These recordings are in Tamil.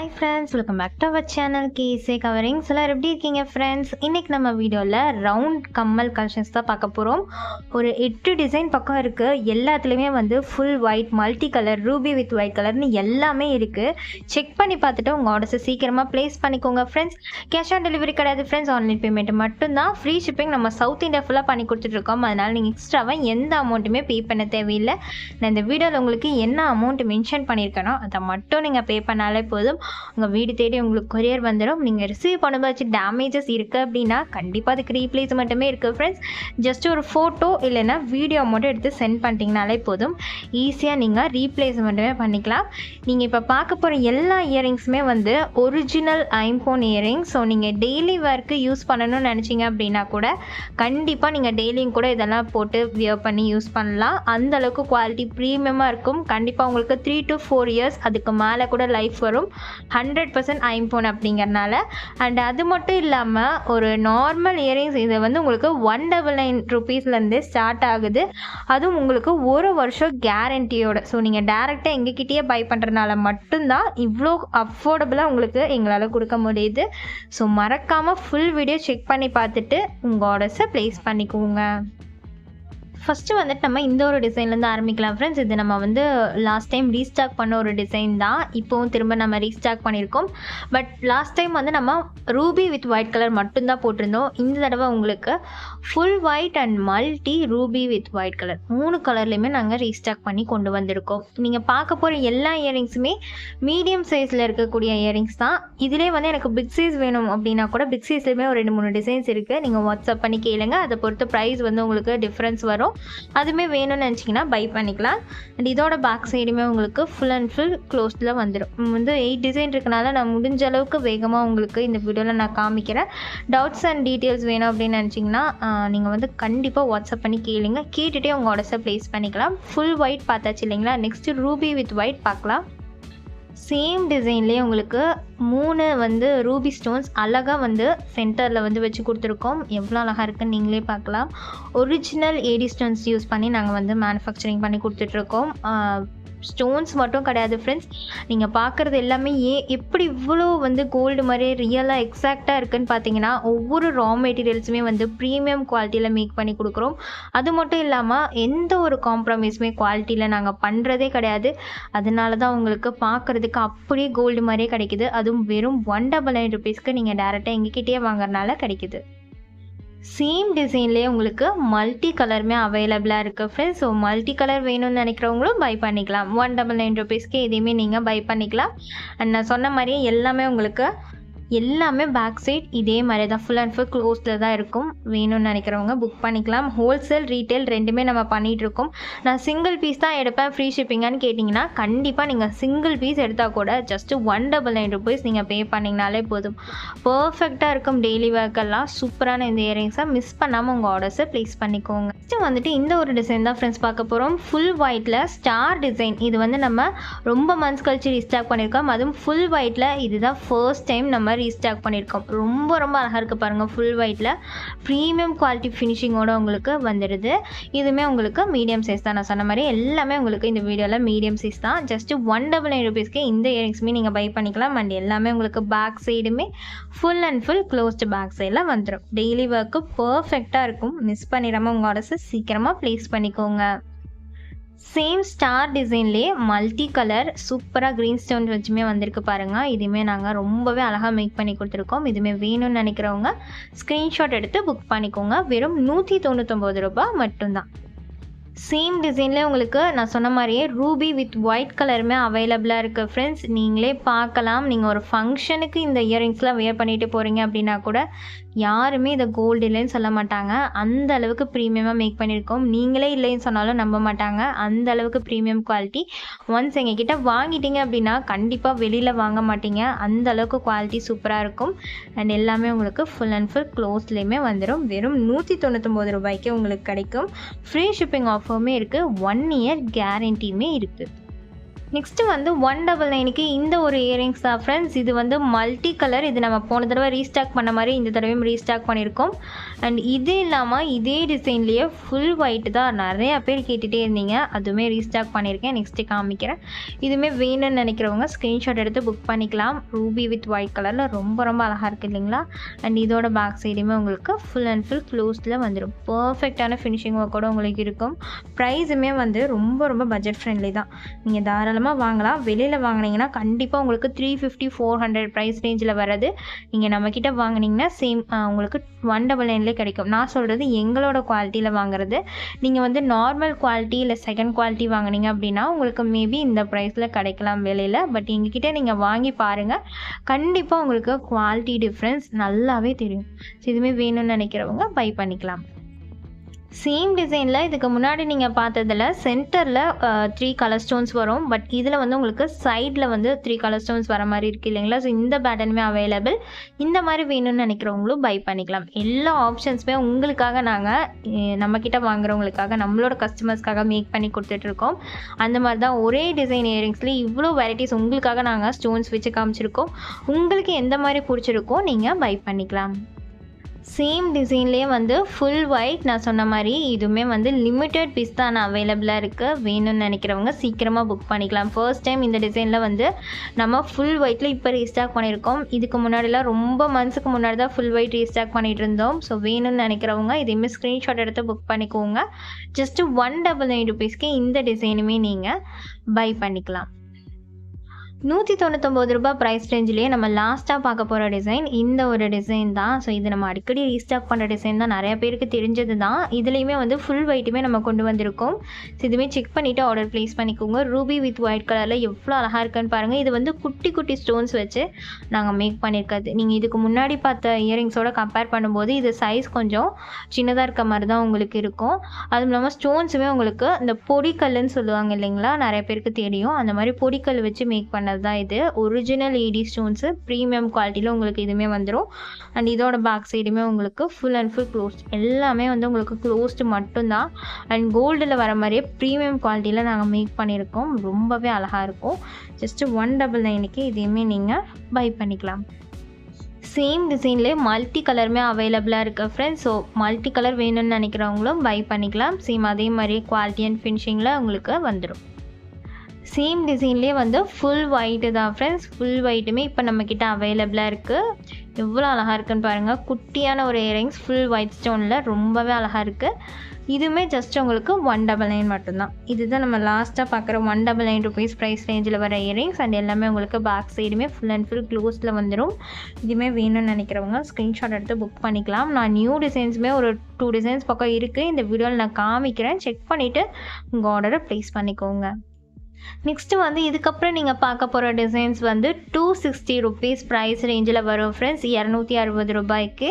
Hi friends welcome back to our channel கேசே coverings எல்லாரும் எப்படி இருக்கீங்க ஃப்ரெண்ட்ஸ் இன்றைக்கி நம்ம வீடியோவில் ரவுண்ட் கம்மல் கலெக்ஷன்ஸ் தான் பார்க்க போகிறோம் ஒரு எட்டு டிசைன் பக்கம் இருக்குது எல்லாத்துலேயுமே வந்து full white multi colour ruby with white கலர்னு எல்லாமே இருக்குது செக் பண்ணி பார்த்துட்டு உங்கள் ஆர்டர்ஸை சீக்கிரமாக ப்ளேஸ் பண்ணிக்கோங்க ஃப்ரெண்ட்ஸ் கேஷ் ஆன் டெலிவரி கிடையாது ஃப்ரெண்ட்ஸ் ஆன்லைன் பேமெண்ட் மட்டும்தான். ஃப்ரீ ஷிப்பிங் நம்ம சவுத் இந்தியா ஃபுல்லாக பண்ணி கொடுத்துட்ருக்கோம். அதனால் நீங்கள் எக்ஸ்ட்ராவாக எந்த அமௌண்ட்டுமே பே பண்ண தேவையில்லை. நான் இந்த வீடியோவில் உங்களுக்கு என்ன அமௌண்ட் மென்ஷன் பண்ணியிருக்கேனோ அதை மட்டும் நீங்கள் பே பண்ணாலே போதும். உங்கள் வீடு தேடி உங்களுக்கு கொரியர் வந்துடும் நீங்கள் ரிசீவ் பண்ணும்போது டேமேஜஸ் இருக்குது அப்படின்னா கண்டிப்பாக அதுக்கு ரீப்ளேஸ் மட்டுமே இருக்குது ஃப்ரெண்ட்ஸ் ஜஸ்ட் ஒரு ஃபோட்டோ இல்லைன்னா வீடியோ மட்டும் எடுத்து சென்ட் பண்ணிட்டீங்கனாலே போதும். ஈஸியாக நீங்கள் ரீப்ளேஸ் மட்டுமே பண்ணிக்கலாம். நீங்கள் இப்போ பார்க்க போகிற எல்லா இயரிங்ஸுமே வந்து ஒரிஜினல் ஐம்போன் இயரிங் ஸோ நீங்கள் டெய்லி ஒர்க்கு யூஸ் பண்ணணும்னு நினச்சிங்க அப்படின்னா கூட கண்டிப்பாக நீங்கள் டெய்லியும் கூட இதெல்லாம் போட்டு வியர் பண்ணி யூஸ் பண்ணலாம். அந்த அளவுக்கு குவாலிட்டி ப்ரீமியமாக இருக்கும். கண்டிப்பாக உங்களுக்கு த்ரீ டு ஃபோர் இயர்ஸ் அதுக்கு மேலே கூட லைஃப் வரும். ஹண்ட்ரட் பர்சன்ட் ஐம்போன் அப்படிங்கறனால அண்ட் அது மட்டும் இல்லாமல் ஒரு நார்மல் இயரிங்ஸ் இது வந்து உங்களுக்கு ஒன் டபுள் நைன் ருபீஸ்லேருந்து ஸ்டார்ட் ஆகுது. அதுவும் உங்களுக்கு ஒரு வருஷம் கேரண்டியோட ஸோ நீங்கள் டேரெக்டாக எங்ககிட்டயே பை பண்ணுறதுனால மட்டும்தான் இவ்வளோ அஃபோர்டபுளாக உங்களுக்கு எங்களால் கொடுக்க முடியுது. ஸோ மறக்காமல் ஃபுல் வீடியோ செக் பண்ணி பார்த்துட்டு உங்கள் ஆர்டர்ஸை ப்ளேஸ் பண்ணிக்கோங்க. ஃபஸ்ட்டு வந்துட்டு நம்ம இந்த ஒரு டிசைன்லேருந்து ஆரம்பிக்கலாம் ஃப்ரெண்ட்ஸ் இது நம்ம வந்து லாஸ்ட் டைம் ரீஸ்டாக் பண்ண ஒரு டிசைன் தான். இப்போவும் திரும்ப நம்ம ரீஸ்டாக் பண்ணியிருக்கோம். பட் லாஸ்ட் டைம் வந்து நம்ம ரூபி வித் ஒயிட் கலர் மட்டும்தான் போட்டிருந்தோம். இந்த தடவை உங்களுக்கு full white and multi ruby with white colour மூணு கலர்லேயுமே நாங்கள் ரீஸ்டாக் பண்ணி கொண்டு வந்திருக்கோம். நீங்கள் பார்க்க போகிற எல்லா இயரிங்ஸுமே மீடியம் சைஸில் இருக்கக்கூடிய இயரிங்ஸ் தான். இதிலே வந்து எனக்கு பிக் சைஸ் வேணும் அப்படின்னா கூட பிக் சைஸ்லேயுமே ஒரு ரெண்டு மூணு டிசைன்ஸ் இருக்குது நீங்கள் வாட்ஸ்அப் பண்ணி கேளுங்க. அதை பொறுத்து ப்ரைஸ் வந்து உங்களுக்கு டிஃப்ரென்ஸ் வரும். அதுவுமே வேணும்னு நினச்சிங்கன்னா பை பண்ணிக்கலாம். அண்ட் இதோட பேக் சைடுமே உங்களுக்கு ஃபுல் அண்ட் ஃபுல் க்ளோஸில் வந்துடும் வந்து எயிட் டிசைன் இருக்கனால நான் முடிஞ்ச அளவுக்கு வேகமாக உங்களுக்கு இந்த வீடியோவில் நான் காமிக்கிறேன். டவுட்ஸ் அண்ட் டீட்டெயில்ஸ் வேணும் அப்படின்னு நினச்சிங்கன்னா நீங்கள் வந்து கண்டிப்பாக வாட்ஸ்அப் பண்ணி கேளுங்க. கேட்டுகிட்டே உங்கள் ஆர்டர்ஸை ப்ளேஸ் பண்ணிக்கலாம். ஃபுல் ஒயிட் பார்த்தாச்சு இல்லைங்களா? நெக்ஸ்ட்டு ரூபி வித் ஒயிட் பார்க்கலாம். சேம் டிசைன்லேயே உங்களுக்கு மூணு வந்து ரூபி ஸ்டோன்ஸ் அழகாக வந்து சென்டரில் வந்து வச்சு கொடுத்துருக்கோம். எவ்வளோ அழகாக இருக்குன்னு நீங்களே பார்க்கலாம். ஒரிஜினல் ஏடி ஸ்டோன்ஸ் யூஸ் பண்ணி நாங்கள் வந்து மேனுஃபேக்சரிங் பண்ணி கொடுத்துட்ருக்கோம் ஸ்டோன்ஸ் மட்டும் கிடையாது ஃப்ரெண்ட்ஸ் நீங்கள் பார்க்குறது எல்லாமே ஏ எப்படி இவ்வளோ வந்து கோல்டு மாதிரி ரியலாக எக்ஸாக்டாக இருக்குன்னு பார்த்தீங்கன்னா ஒவ்வொரு ரா மெட்டீரியல்ஸுமே வந்து ப்ரீமியம் குவாலிட்டியில் மேக் பண்ணி கொடுக்குறோம். அது மட்டும் இல்லாமல் எந்த ஒரு காம்ப்ரமைஸுமே குவாலிட்டியில் நாங்கள் பண்ணுறதே கிடையாது. அதனால தான் உங்களுக்கு பார்க்குறதுக்கு அப்படியே கோல்டு மாதிரியே கிடைக்குது. அதுவும் வெறும் ஒன் டபுள் நைன் ருபீஸ்க்கு நீங்கள் டேரெக்டாக எங்ககிட்டயே வாங்குறதுனால கிடைக்குது. சேம் டிசைன்லேயே உங்களுக்கு மல்டி கலருமே அவைலபிளாக இருக்குது ஃப்ரெண்ட்ஸ் ஸோ மல்டி கலர் வேணும்னு நினைக்கிறவங்களும் பை பண்ணிக்கலாம். ஒன் டபுள் நைன் ருபீஸ்க்கு எதையுமே நீங்கள் பை பண்ணிக்கலாம். அண்ட் நான் சொன்ன மாதிரியே எல்லாமே உங்களுக்கு எல்லாமே பேக் சைட் இதே மாதிரி தான் ஃபுல் அண்ட் ஃபுல் க்ளோஸில் தான் இருக்கும். வேணும்னு நினைக்கிறவங்க புக் பண்ணிக்கலாம். ஹோல்சேல் ரீட்டைல் ரெண்டுமே நம்ம பண்ணிகிட்டு இருக்கோம். நான் சிங்கிள் பீஸ் தான் எடுப்பேன். ஃப்ரீ ஷிப்பிங்கான்னு கேட்டிங்கன்னா கண்டிப்பாக நீங்கள் சிங்கிள் பீஸ் எடுத்தால் கூட just one double nine rupees நீங்கள் பே பண்ணிங்கனாலே போதும். பர்ஃபெக்டாக இருக்கும் டெய்லி ஒர்க்கெல்லாம் சூப்பரான இந்த இயரிங்ஸை மிஸ் பண்ணாமல் உங்கள் ஆர்டர்ஸை ப்ளேஸ் பண்ணிக்கோங்க. நெக்ஸ்ட்டு வந்துட்டு இந்த ஒரு டிசைன் தான் ஃப்ரெண்ட்ஸ் பார்க்க போகிறோம் ஃபுல் ஒயிட்டில் ஸ்டார் டிசைன் இது வந்து நம்ம ரொம்ப மந்த்ஸ் கழிச்சு ரீஸ்டாக் பண்ணியிருக்கோம் அதுவும் ஃபுல் ஒயிட்டில் இதுதான் ஃபர்ஸ்ட் டைம் நம்ம ரீஸ்டாக் பண்ணியிருக்கோம் ரொம்ப ரொம்ப அழகாக இருக்குது பாருங்கள் ஃபுல் ஒயிட்டில் ப்ரீமியம் குவாலிட்டி ஃபினிஷிங்கோட உங்களுக்கு வந்துடுது. இதுவுமே உங்களுக்கு மீடியம் சைஸ் தான். நான் சொன்ன மாதிரி எல்லாமே உங்களுக்கு இந்த வீடியோவில் மீடியம் சைஸ் தான். ஜஸ்ட்டு ஒன் டபுள் நைன் ருபீஸ்க்கு இந்த இயரிங்ஸுமே நீங்கள் பை பண்ணிக்கலாம். அண்ட் எல்லாமே உங்களுக்கு பேக் சைடுமே full and full closed back சைடில் வந்துடும் டெய்லி ஒர்க்கு பர்ஃபெக்டாக இருக்கும். மிஸ் பண்ணிடாமல் உங்கள் ஆர்டர்ஸை சீக்கிரமாக ப்ளேஸ் பண்ணிக்கோங்க. சேம் ஸ்டார் டிசைன்லேயே மல்டி கலர் சூப்பராக க்ரீன் ஸ்டோன் வச்சுமே வந்திருக்கு பாருங்கள் இதுவுமே நாங்கள் ரொம்பவே அழகாக மேக் பண்ணி கொடுத்துருக்கோம். இதுவுமே வேணும்னு நினைக்கிறவங்க ஸ்க்ரீன்ஷாட் எடுத்து புக் பண்ணிக்கோங்க. வெறும் நூற்றி தொண்ணூத்தொம்பது ரூபாய் மட்டும்தான். சேம் டிசைன்லேயே உங்களுக்கு நான் சொன்ன மாதிரியே ரூபி வித் ஒயிட் கலருமே அவைலபிளாக இருக்குது ஃப்ரெண்ட்ஸ் நீங்களே பார்க்கலாம். நீங்கள் ஒரு ஃபங்க்ஷனுக்கு இந்த இயரிங்ஸ்லாம் வியர் பண்ணிட்டு போகிறீங்க அப்படின்னா கூட யாருமே இதை கோல்டு இல்லைன்னு சொல்ல மாட்டாங்க. அந்த அளவுக்கு ப்ரீமியமாக மேக் பண்ணியிருக்கோம். நீங்களே இல்லைன்னு சொன்னாலும் நம்ப மாட்டாங்க. அந்த அளவுக்கு ப்ரீமியம் குவாலிட்டி ஒன்ஸ் எங்ககிட்ட வாங்கிட்டீங்க அப்படின்னா கண்டிப்பாக வெளியில் வாங்க மாட்டீங்க. அந்த அளவுக்கு குவாலிட்டி சூப்பராக இருக்கும். அண்ட் எல்லாமே உங்களுக்கு ஃபுல் அண்ட் ஃபுல் க்ளோஸ்லேயுமே வந்துடும் வெறும் நூற்றி தொண்ணூத்தொம்பது ரூபாய்க்கு உங்களுக்கு கிடைக்கும். ஃப்ரீ ஷிப்பிங் ஆஃபருமே இருக்குது ஒன் இயர் கேரண்டியுமே இருக்குது நெக்ஸ்ட்டு வந்து ஒன் டபுள் நைனுக்கு இந்த ஒரு இயரிங்ஸ் தான் ஃப்ரெண்ட்ஸ் இது வந்து மல்டி கலர் இது நம்ம போன தடவை ரீஸ்டாக் பண்ண மாதிரி இந்த தடவையும் ரீஸ்டாக் பண்ணியிருக்கோம். அண்ட் இது இல்லாமல் இதே டிசைன்லேயே ஃபுல் ஒயிட் தான் நிறையா பேர் கேட்டுகிட்டே இருந்தீங்க. அதுவுமே ரீஸ்டாக் பண்ணியிருக்கேன். நெக்ஸ்ட்டு காமிக்கிறேன். இதுவுமே வேணும்னு நினைக்கிறவங்க ஸ்க்ரீன்ஷாட் எடுத்து புக் பண்ணிக்கலாம். ரூபி வித் ஒயிட் கலரில் ரொம்ப ரொம்ப அழகாக இருக்குது இல்லைங்களா? அண்ட் இதோட பேக் சைடுமே உங்களுக்கு ஃபுல் அண்ட் ஃபுல் க்ளோஸில் வந்துடும் பர்ஃபெக்டான ஃபினிஷிங் ஒர்க்கோட உங்களுக்கு இருக்கும். ப்ரைஸுமே வந்து ரொம்ப ரொம்ப பட்ஜெட் ஃப்ரெண்ட்லி தான். நீங்கள் தாராளமாக வாங்கலாம். வெளியில் வாங்கினீங்கன்னா கண்டிப்பாக உங்களுக்கு three fifty four hundred price ரேஞ்சில் வர்றது. நீங்கள் நம்மக்கிட்ட வாங்கினீங்கன்னா சேம் உங்களுக்கு ஒன் டபுள் நைன்லேயே கிடைக்கும். நான் சொல்கிறது எங்களோட குவாலிட்டியில் வாங்குறது. நீங்கள் வந்து நார்மல் குவாலிட்டி இல்லை செகண்ட் குவாலிட்டி வாங்கினீங்க அப்படின்னா உங்களுக்கு மேபி இந்த ப்ரைஸில் கிடைக்கலாம் வெளியில் பட் எங்ககிட்ட நீங்கள் வாங்கி பாருங்கள் கண்டிப்பாக உங்களுக்கு குவாலிட்டி டிஃப்ரென்ஸ் நல்லாவே தெரியும். ஸோ இதுவுமே வேணும்னு நினைக்கிறவங்க பை பண்ணிக்கலாம். சேம் டிசைனில் இதுக்கு முன்னாடி நீங்கள் பார்த்ததில் சென்டரில் த்ரீ கலர் ஸ்டோன்ஸ் வரும். பட் இதில் வந்து உங்களுக்கு சைடில் வந்து த்ரீ கலர் ஸ்டோன்ஸ் வர மாதிரி இருக்குது இல்லைங்களா? ஸோ இந்த பேட்டர்னுமே அவைலபிள் இந்த மாதிரி வேணும்னு நினைக்கிறவங்களும் பை பண்ணிக்கலாம். எல்லா ஆப்ஷன்ஸுமே உங்களுக்காக நாங்கள் நம்மக்கிட்ட வாங்குறவங்களுக்காக நம்மளோட கஸ்டமர்ஸ்க்காக மேக் பண்ணி கொடுத்துட்ருக்கோம். அந்த மாதிரி தான் ஒரே டிசைன் இயரிங்ஸ்லேயே இவ்வளோ வெரைட்டிஸ் உங்களுக்காக நாங்கள் ஸ்டோன்ஸ் வச்சு காமிச்சிருக்கோம். உங்களுக்கு எந்த மாதிரி பிடிச்சிருக்கோ நீங்கள் பை பண்ணிக்கலாம். சேம் டிசைன்லேயே வந்து ஃபுல் ஒயிட் நான் சொன்ன மாதிரி இதுவுமே வந்து லிமிட்டெட் பீஸ் தான் அவைலபிளாக இருக்குது வேணும்னு நினைக்கிறவங்க சீக்கிரமாக புக் பண்ணிக்கலாம். ஃபர்ஸ்ட் டைம் இந்த டிசைனில் வந்து நம்ம ஃபுல் ஒயிட்டில் இப்போ ரீஸ்டாக் பண்ணியிருக்கோம். இதுக்கு முன்னாடிலாம் ரொம்ப மந்த்ஸுக்கு முன்னாடி தான் ஃபுல் ஒயிட் ரீஸ்டாக் பண்ணிகிட்டு இருந்தோம். ஸோ வேணும்னு நினைக்கிறவங்க இதையுமே ஸ்க்ரீன்ஷாட் எடுத்து புக் பண்ணிக்கோங்க. ஜஸ்ட்டு ஒன் டபுள் நைன் ருபீஸ்க்கு இந்த டிசைனுமே நீங்கள் பை பண்ணிக்கலாம். நூற்றி தொண்ணூத்தொம்பது ரூபாய் ப்ரைஸ் ரேஞ்சிலேயே நம்ம லாஸ்ட்டாக பார்க்க போகிற டிசைன் இந்த ஒரு டிசைன் தான். ஸோ இது நம்ம அடிக்கடி ரீஸ்டாக் பண்ணுற டிசைன் தான். நிறைய பேருக்கு தெரிஞ்சது தான். இதுலேயுமே வந்து ஃபுல் ஒயிட்டுமே நம்ம கொண்டு வந்திருக்கோம். ஸோ இதுவுமே செக் பண்ணிவிட்டு ஆர்டர் ப்ளேஸ் பண்ணிக்கோங்க. ரூபி வித் ஒயிட் கலரில் எவ்வளோ அழகாக இருக்குன்னு பாருங்கள் இது வந்து குட்டி குட்டி ஸ்டோன்ஸ் வச்சு நாங்கள் மேக் பண்ணியிருக்கிறது நீங்கள் இதுக்கு முன்னாடி பார்த்த இயரிங்ஸோட கம்பேர் பண்ணும்போது இது சைஸ் கொஞ்சம் சின்னதாக இருக்க மாதிரி தான் உங்களுக்கு இருக்கும். அதுவும் இல்லாமல் ஸ்டோன்ஸுமே உங்களுக்கு இந்த பொடிக்கல்லுன்னு சொல்லுவாங்க இல்லைங்களா? நிறைய பேருக்கு தெரியும். அந்த மாதிரி பொடிக்கல் வச்சு மேக் பண்ண பண்ணது தான் இது. ஒரிஜினல் ஏடி ஸ்டோன்ஸு ப்ரீமியம் குவாலிட்டியில் உங்களுக்கு இதுவுமே வந்துடும் அண்ட் இதோட பேக் சைடுமே உங்களுக்கு ஃபுல் அண்ட் ஃபுல் க்ளோஸ்ட் எல்லாமே வந்து உங்களுக்கு க்ளோஸ்டு மட்டும்தான். அண்ட் கோல்டில் வர மாதிரியே ப்ரீமியம் குவாலிட்டியில் நாங்கள் மேக் பண்ணியிருக்கோம் ரொம்பவே அழகாக இருக்கும். ஜஸ்ட்டு ஒன் டபுள் நைனுக்கு இதையுமே நீங்கள் பை பண்ணிக்கலாம். சேம் டிசைன்லேயே மல்டி கலருமே அவைலபிளாக இருக்குது ஃப்ரெண்ட்ஸ் ஸோ மல்டி கலர் வேணும்னு நினைக்கிறவங்களும் பை பண்ணிக்கலாம். சேம் அதே மாதிரியே குவாலிட்டி அண்ட் ஃபினிஷிங்கில் உங்களுக்கு வந்துடும் சேம் டிசைன்லேயே வந்து ஃபுல் ஒயிட்டு தான் ஃப்ரெண்ட்ஸ் ஃபுல் ஒயிட்டுமே இப்போ நம்மக்கிட்ட அவைலபிளாக இருக்குது எவ்வளோ அழகாக இருக்குன்னு பாருங்கள் குட்டியான ஒரு இயரிங்ஸ் ஃபுல் ஒயிட் ஸ்டோனில் ரொம்பவே அழகாக இருக்குது இதுவுமே ஜஸ்ட் உங்களுக்கு ஒன் டபுள் நைன் மட்டும்தான். இதுதான் நம்ம லாஸ்ட்டாக பார்க்குற one double nine rupees price ரேஞ்சில் வர இயரிங்ஸ் அண்ட் எல்லாமே உங்களுக்கு பேக் சைடுமே ஃபுல் அண்ட் ஃபுல் க்ளோஸில் வந்துடும் இதுவுமே வேணும்னு நினைக்கிறவங்க ஸ்க்ரீன்ஷாட் எடுத்து புக் பண்ணிக்கலாம். நான் நியூ டிசைன்ஸுமே ஒரு டூ டிசைன்ஸ் பக்கம் இருக்குது இந்த வீடியோவில் நான் காமிக்கிறேன். செக் பண்ணிவிட்டு உங்கள் ஆர்டரை ப்ளேஸ் பண்ணிக்கோங்க. நெக்ஸ்ட்டு வந்து இதுக்கப்புறம் நீங்கள் பார்க்க போகிற டிசைன்ஸ் வந்து டூ சிக்ஸ்டி ருபீஸ் ப்ரைஸ் ரேஞ்சில் வரும் ஃப்ரெண்ட்ஸ் இரநூத்தி அறுபது ரூபாய்க்கு.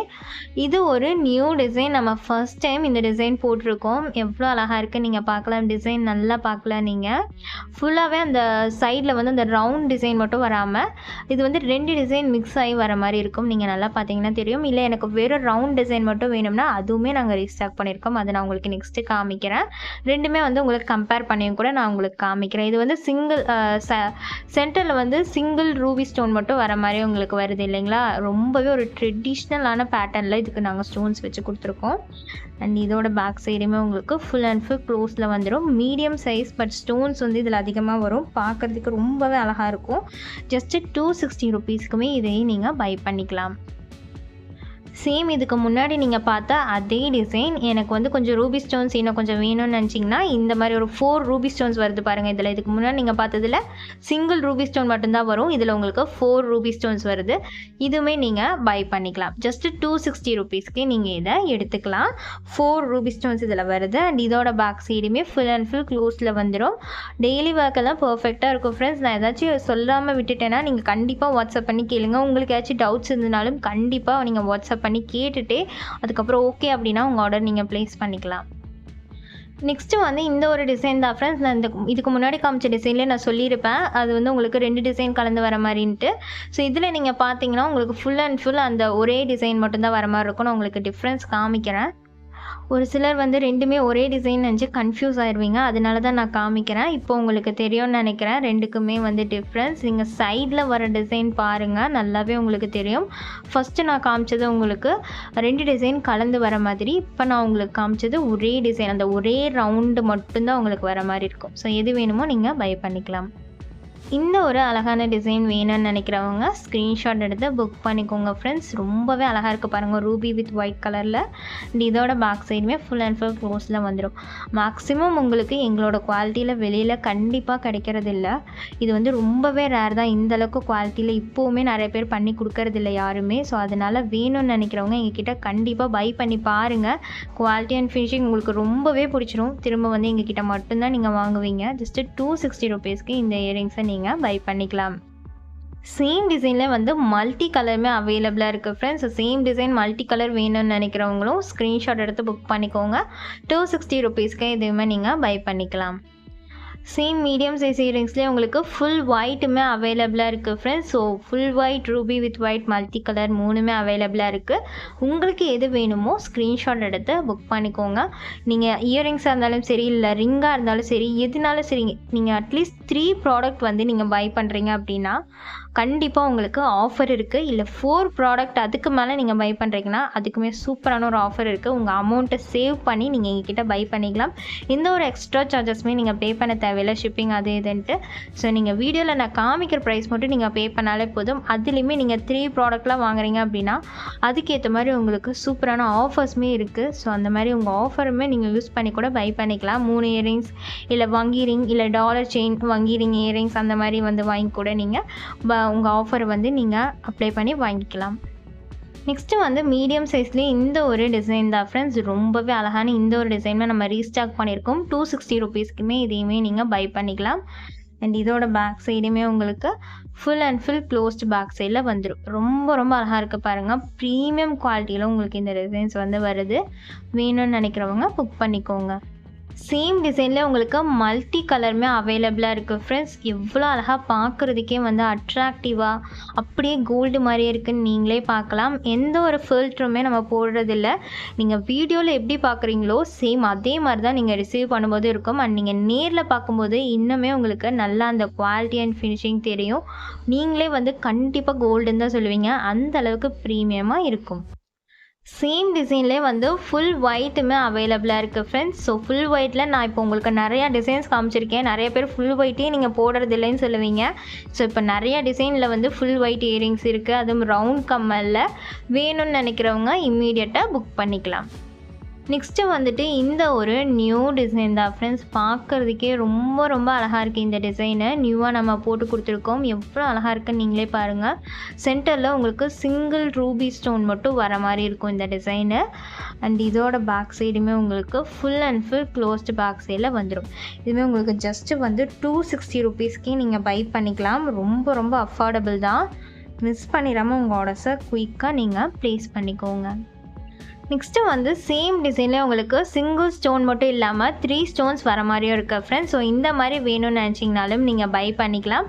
இது ஒரு நியூ டிசைன் நம்ம ஃபர்ஸ்ட் டைம் இந்த டிசைன் போட்டிருக்கோம். எவ்வளோ அழகாக இருக்குது நீங்கள் பார்க்கலாம். டிசைன் நல்லா பார்க்கலாம் நீங்கள் ஃபுல்லாகவே அந்த சைடில் வந்து அந்த ரவுண்ட் டிசைன் மட்டும் வராமல் இது வந்து ரெண்டு டிசைன் மிக்ஸ் ஆகி வர மாதிரி இருக்கும். நீங்கள் நல்லா பார்த்தீங்கன்னா தெரியும். இல்லை எனக்கு வெறும் ரவுண்ட் டிசைன் மட்டும் வேணும்னா அதுவுமே நாங்கள் ரீஸ்டாக் பண்ணியிருக்கோம். அதை நான் உங்களுக்கு நெக்ஸ்ட்டு காமிக்கிறேன். ரெண்டுமே வந்து உங்களுக்கு கம்பேர் பண்ணியும் கூட நான் உங்களுக்கு காமிக்கிறேன். இது வந்து சிங்கிள் சென்டரில் வந்து சிங்கிள் ரூபி ஸ்டோன் மட்டும் வர மாதிரி உங்களுக்கு வருது இல்லைங்களா? ரொம்பவே ஒரு ட்ரெடிஷ்னலான பேட்டர்னில் இதுக்கு நாங்கள் ஸ்டோன்ஸ் வச்சு கொடுத்துருக்கோம். அண்ட் இதோட பேக் சைடுமே உங்களுக்கு ஃபுல் அண்ட் ஃபுல் க்ளோஸில் வந்துடும் மீடியம் சைஸ் பட் ஸ்டோன்ஸ் வந்து இதில் அதிகமாக வரும். பார்க்குறதுக்கு ரொம்பவே அழகாக இருக்கும். ஜஸ்ட்டு டூ சிக்ஸ்டி ருபீஸ்க்குமே இதையும் நீங்கள் பை பண்ணிக்கலாம். சேம் இதுக்கு முன்னாடி நீங்கள் பார்த்தா அதே டிசைன் எனக்கு வந்து கொஞ்சம் ரூபி ஸ்டோன்ஸ் இன்னும் கொஞ்சம் வேணும்னு நினச்சிங்கன்னா இந்த மாதிரி ஒரு ஃபோர் ரூபி ஸ்டோன்ஸ் வருது பாருங்கள் இதில் இதுக்கு முன்னாடி நீங்கள் பார்த்ததில் சிங்கிள் ரூபி ஸ்டோன் மட்டும்தான் வரும். இதில் உங்களுக்கு ஃபோர் ரூபி ஸ்டோன்ஸ் வருது. இதுவுமே நீங்கள் பை பண்ணிக்கலாம். ஜஸ்ட்டு டூ சிக்ஸ்டி ருபீஸ்க்கு நீங்கள் இதை எடுத்துக்கலாம். ஃபோர் ரூபி ஸ்டோன்ஸ் இதில் வருது. அண்ட் இதோட பேக் சைடுமே ஃபுல் அண்ட் ஃபுல் க்ளோஸில் வந்துடும் டெய்லி ஒர்க்கெல்லாம் பர்ஃபெக்டாக இருக்கும் ஃப்ரெண்ட்ஸ் நான் ஏதாச்சும் சொல்லாமல் விட்டுட்டேன்னா நீங்கள் கண்டிப்பாக வாட்ஸ்அப் பண்ணி கேளுங்க. உங்களுக்கு ஏதாச்சும் டவுட்ஸ் இருந்தாலும் கண்டிப்பாக நீங்கள் வாட்ஸ்அப் பண்ணி கேட்டுட்டு அதுக்கப்புறம் ஓகே அப்படின்னா உங்கள் ஆர்டர் நீங்கள் ப்ளேஸ் பண்ணிக்கலாம். நெக்ஸ்ட்டு வந்து இந்த ஒரு டிசைன் தான் ஃப்ரெண்ட்ஸ் நான் இந்த இதுக்கு முன்னாடி காமிச்ச டிசைன்லேயே நான் சொல்லியிருப்பேன். அது வந்து உங்களுக்கு ரெண்டு டிசைன் கலந்து வர மாதிரின்ட்டு. ஸோ இதில் நீங்கள் பார்த்தீங்கன்னா உங்களுக்கு ஃபுல் அண்ட் ஃபுல் அந்த ஒரே டிசைன் மட்டும்தான் வர மாதிரி இருக்கும். நான் உங்களுக்கு டிஃப்ரென்ஸ் காமிக்கிறேன். ஒரு சிலர் வந்து ரெண்டுமே ஒரே டிசைன் நினச்சி கன்ஃபியூஸ் ஆயிடுவீங்க அதனால தான் நான் காமிக்கிறேன். இப்போ உங்களுக்கு தெரியும்னு நினைக்கிறேன். ரெண்டுக்குமே வந்து டிஃப்ரென்ஸ் நீங்கள் சைடில் வர டிசைன் பாருங்கள் நல்லாவே உங்களுக்கு தெரியும். ஃபஸ்ட்டு நான் காமிச்சது உங்களுக்கு ரெண்டு டிசைன் கலந்து வர மாதிரி. இப்போ நான் உங்களுக்கு காமிச்சது ஒரே டிசைன் அந்த ஒரே ரவுண்டு மட்டும்தான் உங்களுக்கு வர மாதிரி இருக்கும். ஸோ எது வேணுமோ நீங்கள் பை பண்ணிக்கலாம். இந்த ஒரு அழகான டிசைன் வேணும்னு நினைக்கிறவங்க ஸ்க்ரீன்ஷாட் எடுத்து புக் பண்ணிக்கோங்க ஃப்ரெண்ட்ஸ் ரொம்பவே அழகாக இருக்குது பாருங்கள் ரூபி வித் ஒயிட் கலரில் இதோட பேக் சைடுமே ஃபுல் அண்ட் ஃபுல் க்ளோஸில் வந்துடும் மேக்ஸிமம் உங்களுக்கு எங்களோட குவாலிட்டியில் வெளியில் கண்டிப்பாக கிடைக்கிறது இல்லை. இது வந்து ரொம்பவே ரேர் தான். இந்த அளவுக்கு குவாலிட்டியில் இப்போவுமே நிறைய பேர் பண்ணி கொடுக்கறதில்ல யாருமே. ஸோ அதனால் வேணும்னு நினைக்கிறவங்க எங்ககிட்ட கண்டிப்பாக பை பண்ணி பாருங்கள் குவாலிட்டி அண்ட் ஃபினிஷிங் உங்களுக்கு ரொம்பவே பிடிச்சிரும். திரும்ப வந்து எங்ககிட்ட மட்டும்தான் நீங்கள் வாங்குவீங்க. ஜஸ்ட்டு டூ சிக்ஸ்டி ருபீஸ்க்கு இந்த இயரிங்ஸை நீங்கள் பை பண்ணிக்கலாம். சேம் டிசைனில் வந்து மல்டி கலருமே அவைலபிளாக இருக்குது friends same design multi colour வேணும்னு நினைக்கிறவங்களும் ஸ்க்ரீன்ஷாட் எடுத்து புக் பண்ணிக்கோங்க. டூ சிக்ஸ்டி ருபீஸ்க்கு எதுவுமே நீங்கள் பை பண்ணிக்கலாம். சேம் மீடியம் சைஸ் இயரிங்ஸ்லேயே உங்களுக்கு ஃபுல் ஒயிட்டுமே அவைலபிளாக இருக்குது friends so full white ruby with white multi colour மூணுமே அவைலபிளாக இருக்குது உங்களுக்கு எது வேணுமோ ஸ்க்ரீன்ஷாட் எடுத்து புக் பண்ணிக்கோங்க. நீங்கள் இயரிங்ஸாக இருந்தாலும் சரி இல்லை ரிங்காக இருந்தாலும் சரி எதுனாலும் சரி நீங்கள் அட்லீஸ்ட் த்ரீ ப்ராடக்ட் வந்து நீங்கள் பை பண்ணுறீங்க அப்படின்னா கண்டிப்பாக உங்களுக்கு ஆஃபர் இருக்குது இல்லை ஃபோர் ப்ராடக்ட் அதுக்கு மேலே நீங்கள் பை பண்ணுறீங்கன்னா அதுக்குமே சூப்பரான ஒரு ஆஃபர் இருக்குது உங்கள் அமௌண்ட்டை சேவ் பண்ணி நீங்கள் எங்ககிட்ட பை பண்ணிக்கலாம். எந்த ஒரு எக்ஸ்ட்ரா சார்ஜஸ்மே நீங்கள் பே பண்ண தேவையில்லை ஷிப்பிங் அது இதுன்ட்டு. ஸோ நீங்கள் வீடியோவில் நான் காமிக்கிற ப்ரைஸ் மட்டும் நீங்கள் பே பண்ணாலே போதும். அதுலேயுமே நீங்கள் த்ரீ ப்ராடக்ட்லாம் வாங்குறீங்க அப்படின்னா அதுக்கேற்ற மாதிரி உங்களுக்கு சூப்பரான ஆஃபர்ஸுமே இருக்குது ஸோ அந்த மாதிரி உங்கள் ஆஃபருமே நீங்கள் யூஸ் பண்ணி கூட பை பண்ணிக்கலாம். மூணு இயரிங்ஸ் இல்லை வங்கி ரிங் இல்லை டாலர் செயின் வங்கி ரிங் இயரிங்ஸ் அந்த மாதிரி வந்து வாங்கி கூட நீங்கள் உங்கள் ஆஃபரை வந்து நீங்கள் அப்ளை பண்ணி வாங்கிக்கலாம். நெக்ஸ்ட்டு வந்து மீடியம் சைஸ்லேயே இந்த ஒரு டிசைன் தான் ஃப்ரெண்ட்ஸ் ரொம்பவே அழகான இந்த ஒரு டிசைனில் நம்ம ரீஸ்டாக் பண்ணியிருக்கோம். டூ சிக்ஸ்டி ருபீஸ்க்குமே இதையுமே நீங்கள் பை பண்ணிக்கலாம். அண்ட் இதோட பேக் சைடுமே உங்களுக்கு full and full closed back சைடில் வந்துடும் ரொம்ப ரொம்ப அழகாக இருக்குது பாருங்கள் ப்ரீமியம் குவாலிட்டியில் உங்களுக்கு இந்த டிசைன்ஸ் வந்து வருது. வேணும்னு நினைக்கிறவங்க புக் பண்ணிக்கோங்க. சேம் டிசைனில் உங்களுக்கு மல்டி கலருமே அவைலபிளாக இருக்குது ஃப்ரெண்ட்ஸ் எவ்வளோ அழகாக பார்க்குறதுக்கே வந்து அட்ராக்டிவாக அப்படியே கோல்டு மாதிரியே இருக்குன்னு நீங்களே பார்க்கலாம். எந்த ஒரு ஃபில்டருமே நம்ம போடுறதில்ல. நீங்கள் வீடியோவில் எப்படி பார்க்குறீங்களோ சேம் அதே மாதிரி தான் நீங்கள் ரிசீவ் பண்ணும்போது இருக்கும். அண்ட் நீங்கள் நேரில் பார்க்கும்போது இன்னுமே உங்களுக்கு நல்லா அந்த குவாலிட்டி அண்ட் ஃபினிஷிங் தெரியும். நீங்களே வந்து கண்டிப்பாக கோல்டுன்னு தான் சொல்லுவீங்க. அந்த அளவுக்கு ப்ரீமியமாக இருக்கும். சேம் டிசைன்லேயே வந்து ஃபுல் ஒயிட்டுமே அவைலபிளாக இருக்குது ஃப்ரெண்ட்ஸ் ஸோ ஃபுல் ஒயிட்டில் நான் இப்போ உங்களுக்கு நிறையா டிசைன்ஸ் காமிச்சிருக்கேன். நிறைய பேர் ஃபுல் ஒயிட்டே நீங்கள் போடுறது இல்லைன்னு சொல்லுவீங்க. ஸோ இப்போ நிறைய டிசைனில் வந்து ஃபுல் ஒயிட் இயரிங்ஸ் இருக்குது அதுவும் ரவுண்ட் கம்மலில். வேணும்னு நினைக்கிறவங்க இம்மீடியட்டாக புக் பண்ணிக்கலாம். நெக்ஸ்ட்டு வந்துட்டு இந்த ஒரு நியூ டிசைன் தான். ஃப்ரெண்ட்ஸ் பார்க்குறதுக்கே ரொம்ப ரொம்ப அழகாக இருக்குது இந்த டிசைனை நியூவாக நம்ம போட்டு கொடுத்துருக்கோம். எவ்வளோ அழகாக இருக்குன்னு நீங்களே பாருங்கள் சென்டரில் உங்களுக்கு சிங்கிள் ரூபி ஸ்டோன் மட்டும் வர மாதிரி இருக்கும் இந்த டிசைனு அண்ட் இதோட பேக் சைடுமே உங்களுக்கு full and full closed back சைடில் வந்துடும் இதுவுமே உங்களுக்கு ஜஸ்ட்டு வந்து டூ சிக்ஸ்டி ருபீஸ்க்கே நீங்கள் பை பண்ணிக்கலாம். ரொம்ப ரொம்ப அஃபோர்டபுள் தான். மிஸ் பண்ணிடாமல் உங்கள் ஆர்டர்ஸை குயிக்காக நீங்கள் ப்ளேஸ் பண்ணிக்கோங்க. நெக்ஸ்ட்டு வந்து சேம் டிசைனில் உங்களுக்கு சிங்கிள் ஸ்டோன் மட்டும் இல்லாமல் த்ரீ ஸ்டோன்ஸ் வர மாதிரியும் இருக்குது ஃப்ரெண்ட்ஸ் ஸோ இந்த மாதிரி வேணும்னு நினச்சிங்கனாலும் நீங்கள் பை பண்ணிக்கலாம்.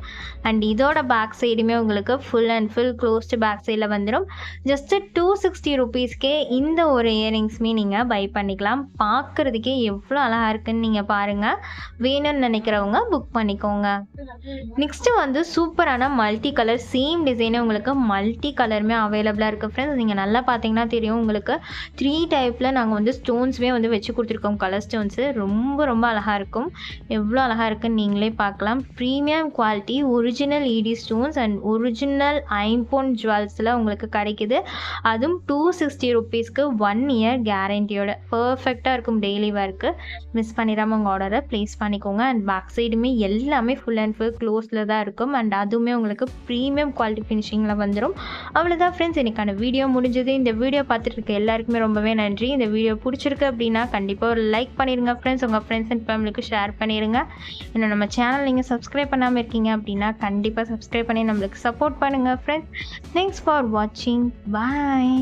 அண்ட் இதோட பேக் சைடுமே உங்களுக்கு full and full closed back சைடில் வந்துடும் ஜஸ்ட்டு டூ சிக்ஸ்டி ருபீஸ்க்கே இந்த ஒரு இயரிங்ஸுமே நீங்கள் பை பண்ணிக்கலாம். பார்க்குறதுக்கே எவ்வளோ அழகாக இருக்குன்னு நீங்கள் பாருங்கள் வேணும்னு நினைக்கிறவங்க புக் பண்ணிக்கோங்க. நெக்ஸ்ட்டு வந்து சூப்பரான மல்டி கலர் சேம் டிசைனே உங்களுக்கு மல்டி கலருமே அவைலபிளாக இருக்குது ஃப்ரெண்ட்ஸ் நீங்கள் நல்லா பார்த்தீங்கன்னா தெரியும் உங்களுக்கு த்ரீ டைப்பில் நாங்கள் வந்து ஸ்டோன்ஸுமே வந்து வச்சு கொடுத்துருக்கோம். கலர் ஸ்டோன்ஸு ரொம்ப ரொம்ப அழகாக இருக்கும். எவ்வளோ அழகாக இருக்குன்னு நீங்களே பார்க்கலாம். Premium quality original AD stones and original ஐம்போன் ஜுவல்ஸில் உங்களுக்கு கிடைக்குது. அதுவும் டூ சிக்ஸ்டி ருபீஸ்க்கு ஒன் இயர் கேரண்டியோட பர்ஃபெக்டாக இருக்கும் டெய்லி ஒர்க்கு மிஸ் பண்ணிடாமல் உங்கள் ஆர்டரை ப்ளேஸ் பண்ணிக்கோங்க. அண்ட் பேக் சைடுமே எல்லாமே ஃபுல் அண்ட் ஃபுல் க்ளோஸில் தான் இருக்கும். அண்ட் அதுவுமே உங்களுக்கு ப்ரீமியம் குவாலிட்டி ஃபினிஷிங்கில் வந்துடும் அவ்வளோதான் ஃப்ரெண்ட்ஸ் எனக்கான வீடியோ முடிஞ்சது. இந்த வீடியோ பார்த்துட்டு இருக்க எல்லாருக்குமே ரொம்பவே நன்றி. இந்த வீடியோ பிடிச்சிருக்கு அப்படின்னா கண்டிப்பாக ஒரு லைக் பண்ணிடுங்க ஃப்ரெண்ட்ஸ் உங்கள் ஃப்ரெண்ட்ஸ் அண்ட் ஃபேமிலிக்கு ஷேர் பண்ணிடுங்க இன்னும் நம்ம சேனல் நீங்கள் சப்ஸ்கிரைப் பண்ணாமல் இருக்கீங்க அப்படின்னா கண்டிப்பாக சப்ஸ்கிரைப் பண்ணி நம்மளுக்கு சப்போர்ட் பண்ணுங்கள் ஃப்ரெண்ட்ஸ் தேங்க்ஸ் ஃபார் வாட்சிங் பாய்